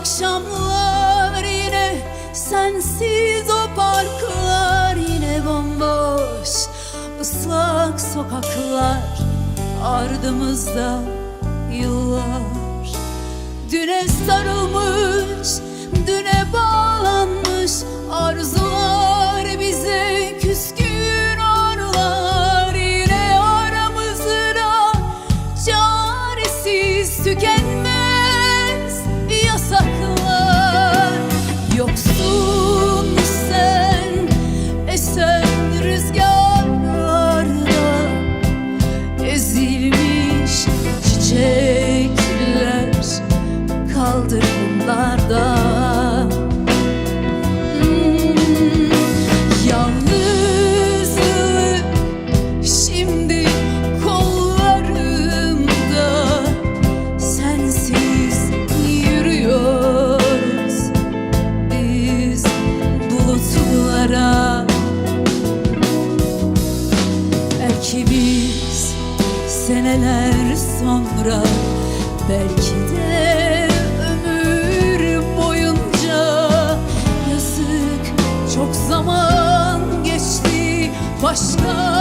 akşamlar yine sensiz o parklar yine bomboş. Islak sokaklar ardımızda yıllar. Düne sarılmış düne bağlanmış arzular bize küskün arılar. Yine aramızda çaresiz tükenmez rüzgarlarda seneler sonra belki de ömür boyunca yazık. Çok zaman geçti başka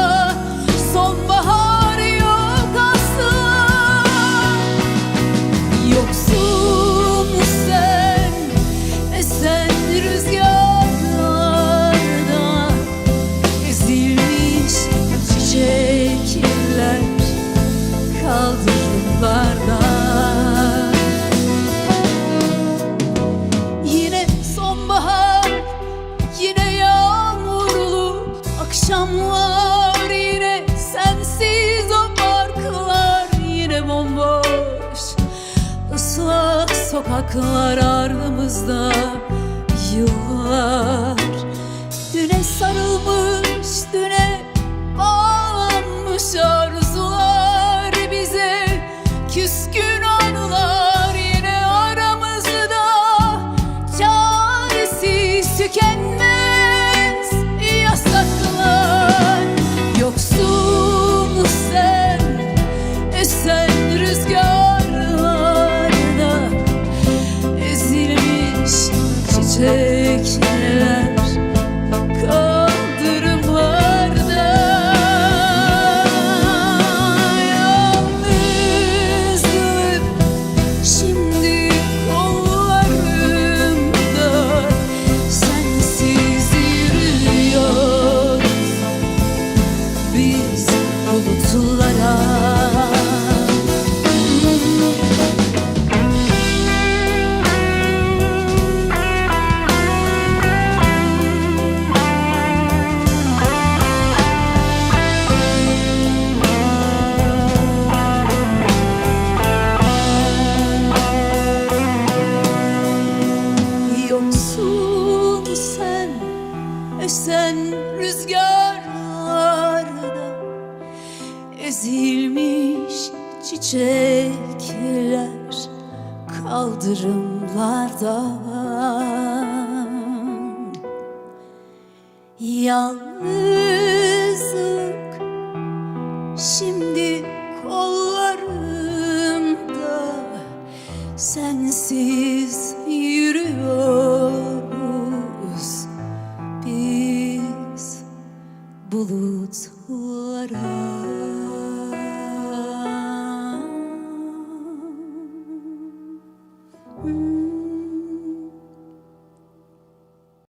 sokaklar ardımızda yıllar esen rüzgarlarda Ezilmiş çiçekler kaldırımlarda. Yalnızlık